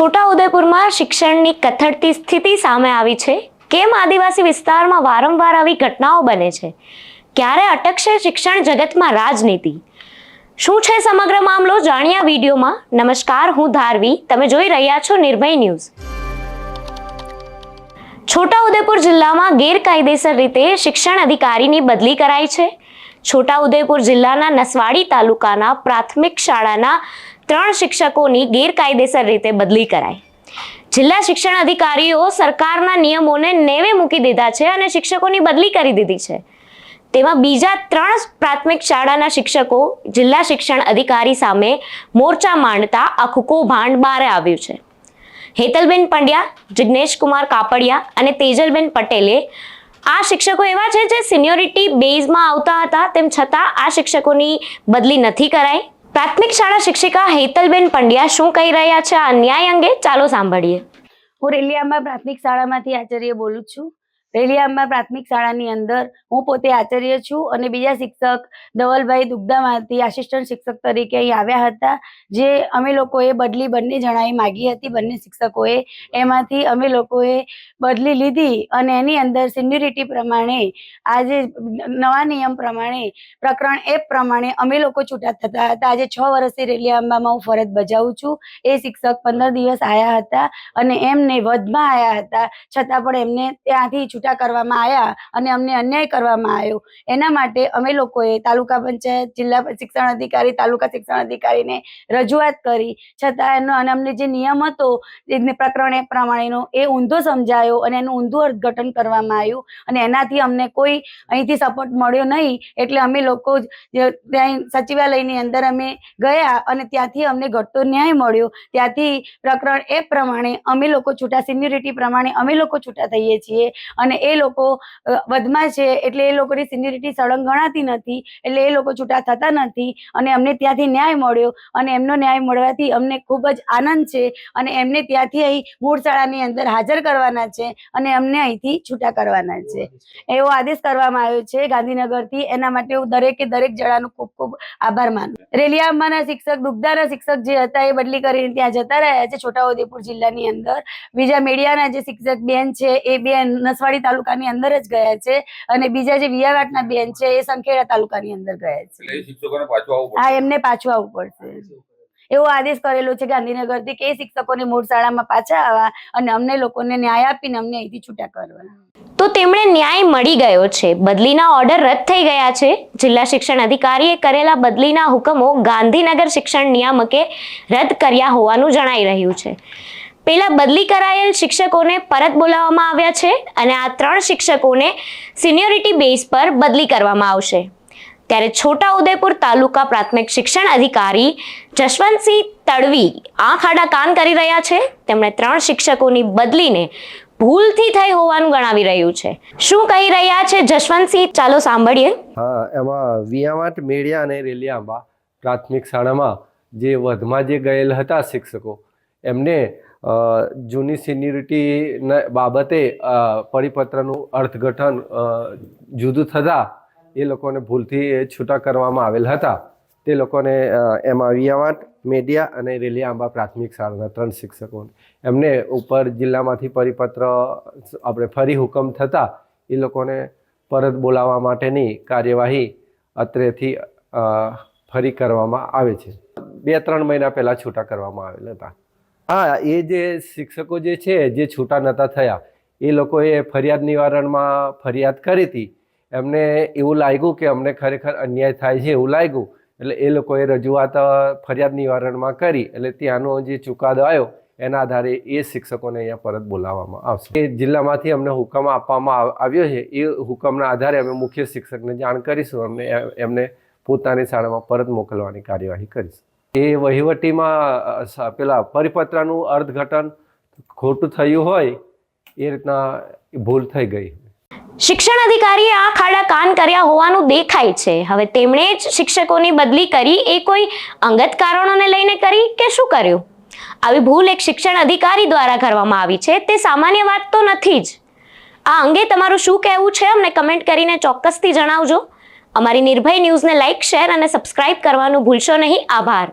છોટાઉદેપુરમાં શિક્ષણની કથળતી સ્થિતિ સામે આવી છે. કેમ આદિવાસી વિસ્તારમાં વારંવાર આવી ઘટનાઓ બને છે? ક્યારે અટકશે શિક્ષણ જગતમાં રાજનીતિ? શું છે સમગ્ર મામલો? જાણ્યા વિડીયોમાં. નમસ્કાર, હું ધારવી. તમે જોઈ રહ્યા છો નિર્ભય ન્યૂઝ. છોટાઉદેપુર જિલ્લામાં ગેરકાયદેસર રીતે શિક્ષણ અધિકારીની બદલી કરાઈ છે. છોટાઉદેપુર જિલ્લાના નસવાડી તાલુકાના પ્રાથમિક શાળાના ત્રણ શિક્ષકોની ગેરકાયદેસર રીતે બદલી કરાઈ. જિલ્લા શિક્ષણ અધિકારીઓ સરકારના નિયમોને નેવે મૂકી દીધા છે અને શિક્ષકોની બદલી કરી દીધી છે. તેમાં બીજા ત્રણ પ્રાથમિક શાળાના શિક્ષકો, જિલ્લા શિક્ષણ અધિકારી સામે મોરચા માંડતા આખું કૌભાંડ બહાર આવ્યું છે. હેતલબેન પંડ્યા, જિગ્નેશ કુમાર કાપડિયા અને તેજલબેન પટેલે આ શિક્ષકો એવા છે જે સિનિયોરિટી બેઝમાં આવતા હતા, તેમ છતાં આ શિક્ષકોની બદલી નથી કરાઈ. પ્રાથમિક શાળા શિક્ષિકા હેતલબેન પંડ્યા શું કહી રહ્યા છે? આ અન્યાય અંગે ચાલો સાંભળીએ. હું રેલિયામાં પ્રાથમિક શાળામાંથી આચાર્ય બોલું છું. રેલિયાંબા પ્રાથમિક શાળાની અંદર હું પોતે આચાર્ય છું અને બીજા શિક્ષક ધવલભાઈ દુગ્ધામાંથી આસિસ્ટન્ટ શિક્ષક તરીકે અહીં આવ્યા હતા, જે અમે લોકોએ બદલી બંને જણાએ માગી હતી, બંને શિક્ષકોએ. એમાંથી અમે લોકોએ બદલી લીધી અને એની અંદર સિન્યુરિટી પ્રમાણે, આજે નવા નિયમ પ્રમાણે, પ્રકરણ એ પ્રમાણે અમે લોકો છૂટા થતા હતા. આજે છ વર્ષથી રેલિયાંબામાં હું ફરજ બજાવું છું. એ શિક્ષક પંદર દિવસ આવ્યા હતા અને એમને વધમાં આવ્યા હતા. છતાં પણ એમને ત્યાંથી છૂટા કરવામાં આવ્યા અને અમને અન્યાય કરવામાં આવ્યો. એના માટે અમે લોકોએ તાલુકા પંચાયત, જિલ્લા શિક્ષણ અધિકારી, તાલુકા શિક્ષણ અધિકારીને રજૂઆત કરી. છતાં એનો અને અમને જે નિયમ હતો, એ પ્રકરણ પ્રમાણેનો, એ ઊંધો સમજાયો અને એનું ઊંધું અર્થઘટન કરવામાં આવ્યું. અને એનાથી અમને કોઈ અહીંથી સપોર્ટ મળ્યો નહીં. એટલે અમે લોકો જે ત્યાં સચિવાલયની અંદર અમે ગયા અને ત્યાંથી અમને ઘટતો ન્યાય મળ્યો. ત્યાંથી પ્રકરણ એ પ્રમાણે અમે લોકો છૂટા, સિન્યુરિટી પ્રમાણે અમે લોકો છૂટા થઈએ છીએ. અને એ લોકો વધમાં છે એટલે એ લોકોની સિન્યુરિટી સળંગ ગણાતી નથી, એટલે એ લોકો છૂટા થતા નથી અને અમને ત્યાંથી ન્યાય મળ્યો અને એમનો ન્યાય મળવાથી અમને ખૂબ જ આનંદ છે અને એમને ત્યાંથી અહીં મૂળ શાળાની અંદર હાજર કરવાના છે અને અમને અહીંથી છૂટા કરવાના છે. એવો આદેશ કરવામાં આવ્યો છે ગાંધીનગરથી. એના માટે હું દરેકે દરેક જણાનો ખૂબ ખૂબ આભાર માનું. રેલિયામાના શિક્ષક દુગ્ધાના શિક્ષક જે હતા એ બદલી કરીને ત્યાં જતા રહ્યા છે છોટાઉદેપુર જિલ્લાની અંદર. બીજા મીડિયાના જે શિક્ષક બેન છે એ બેન નસવાડી તાલુકાની અંદર જ ગયા છે અને બીજા જે વિયાવાટના બેન છે એ સંખેડા તાલુકાની અંદર ગયા છે. એટલે એ શિક્ષકોને પાછું આવવું હા એમને પાછું આવવું પડશે. એવો આદેશ કરેલો છે ગાંધીનગરથી કે શિક્ષકોને મૂળ શાળામાં પાછા આવવા અને અમને લોકોને ન્યાય આપીને અમને અહીંથી છૂટા કરવા તો તેમણે ન્યાય મળી ગયો છે. બદલીના ઓર્ડર રદ થઈ ગયા છે. જિલ્લા શિક્ષણ અધિકારીએ કરેલા બદલીના હુકમો ગાંધીનગર શિક્ષણ નિયામકે રદ કર્યા હોવાનું જણાઈ રહ્યું છે. પેલા બદલી કરાયેલ શિક્ષકોને પરત બોલાવવામાં આવ્યા છે અને આ ત્રણ શિક્ષકોને સિનિયોરિટી બેઝ પર બદલી કરવામાં આવશે. ત્યારે છોટા ઉદેપુર તાલુકા પ્રાથમિક શિક્ષણ અધિકારી જશવંતસિંહ તડવી આંખ આડા કાન કરી રહ્યા છે. તેમણે ત્રણ શિક્ષકોની બદલીને ભૂલથી થઈ હોવાનું ગણાવી રહ્યું છે. શું કહી રહ્યા છે જશવંતસિંહ? ચાલો સાંભળીએ. હા, એમાં વિયાવાટ મેળિયા અને રેલિયાંબા પ્રાથમિક શાળામાં જે વધમાં જે ગયેલ હતા શિક્ષકો એમને જૂની સિનિયરિટીના બાબતે પરિપત્રનું અર્થઘટન જુદું થતાં એ લોકોને ભૂલથી છૂટા કરવામાં આવેલ હતા. તે લોકોને એમાં વિયાવાટ, મેડિયા અને રેલિયાંબા પ્રાથમિક શાળાના ત્રણ શિક્ષકોને એમને ઉપર જિલ્લામાંથી પરિપત્ર, આપણે ફરી હુકમ થતાં એ લોકોને પરત બોલાવવા માટેની કાર્યવાહી અત્રેથી ફરી કરવામાં આવે છે. બે ત્રણ મહિના પહેલાં છૂટા કરવામાં આવેલ હતા. હા, એ જે શિક્ષકો જે છે, જે છૂટા નહોતા થયા, એ લોકોએ ફરિયાદ નિવારણમાં ફરિયાદ કરી હતી. એમને એવું લાગ્યું કે અમને ખરેખર અન્યાય થાય છે એવું લાગ્યું. એટલે એ લોકોએ રજૂઆત ફરિયાદ નિવારણમાં કરી. એટલે ત્યાંનો જે ચુકાદો આવ્યો, એના આધારે એ શિક્ષકોને અહીંયા પરત બોલાવવામાં આવશે. એ જિલ્લામાંથી અમને હુકમ આપવામાં આવ- આવ્યો છે. એ હુકમના આધારે અમે મુખ્ય શિક્ષકને જાણ કરીશું. અમને, એમને પોતાની શાળામાં પરત મોકલવાની કાર્યવાહી કરીશું. એ વહીવટીમાં પેલા પરિપત્રનું અર્થઘટન ખોટું થયું હોય, એ રીતના ભૂલ થઈ ગઈ શિક્ષણ અધિકારીએ આ ખાડા કાન કર્યા હોવાનું દેખાય છે. હવે તેમણે જ શિક્ષકોની બદલી કરી, એ કોઈ અંગત કારણોને લઈને કરી કે શું કર્યું? આવી ભૂલ એક શિક્ષણ અધિકારી દ્વારા કરવામાં આવી છે. તે સામાન્ય વાત તો નથી જ. આ અંગે તમારું શું કહેવું છે? અમને કમેન્ટ કરીને ચોક્કસથી જણાવજો. અમારી નિર્ભય ન્યૂઝને લાઇક, શેર અને સબસ્ક્રાઇબ કરવાનું ભૂલશો નહીં. આભાર.